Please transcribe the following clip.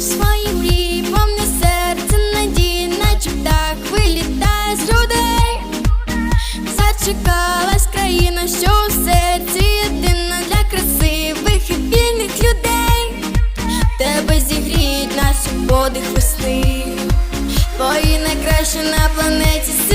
люблю свої мрії, повне серце надії, наче так вилітає з грудей. Зачекалась країна, що у серці єдина для красивих і вільних людей. Тебе зігріють наші подих весни, твої найкращі на планеті.